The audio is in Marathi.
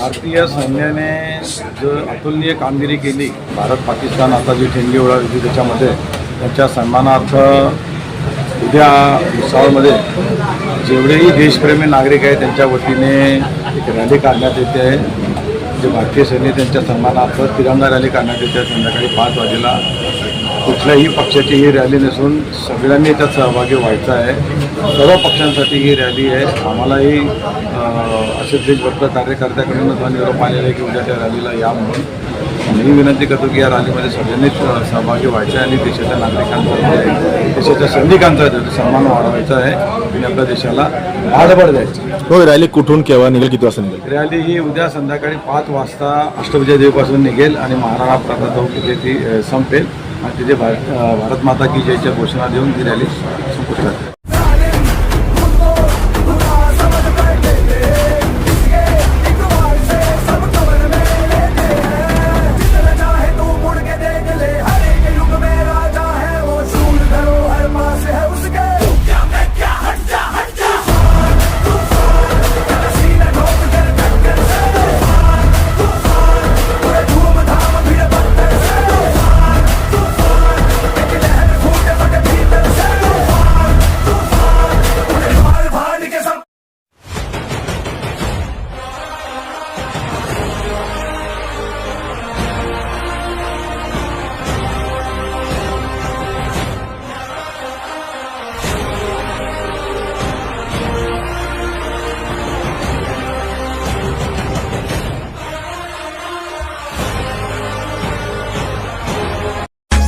भारतीय सैन्याने जो अतुलनीय कामगिरी केली भारत पाकिस्तान आता जी ठेंगी उडाली त्याच्यामध्ये त्याच्या सन्मानार्थ उद्या उत्सवामध्ये जेवढेही देशप्रेमी नागरिक आहेत त्यांच्या वतीने एक रॅली काढण्यात येते. आहे जे भारतीय सैनिक त्यांच्या सन्मानार्थ तिरंगा रॅली काढण्यात येते आहे संध्याकाळी पाच वाजेला. कुठल्याही पक्षाची ही रॅली नसून सगळ्यांनी त्यात सहभागी व्हायचं आहे. सर्व पक्षांसाठी ही रॅली आहे. आम्हालाही असे देशभक्त कार्यकर्त्याकडून जो निरोप आलेला आहे की उद्या त्या रॅलीला या म्हणून. मी विनंती करतो की या रॅलीमध्ये सगळ्यांनीच सहभागी व्हायचं आहे आणि देशाच्या नागरिकांचा देशाच्या सैनिकांचा जो सन्मान वाढवायचा आहे आणि आपल्या देशाला पाठबळ द्यायचं हो रॅली कुठून केव्हा निघेल किती वाजता निघेल? रॅली ही उद्या संध्याकाळी पाच वाजता अष्टविजय देवीपासून निघेल आणि महाराणा प्रताप चौक तिथे ती संपेल. तिथे भारत भारत माता की जयच्या घोषणा देऊन ती रॅली संपुष्टात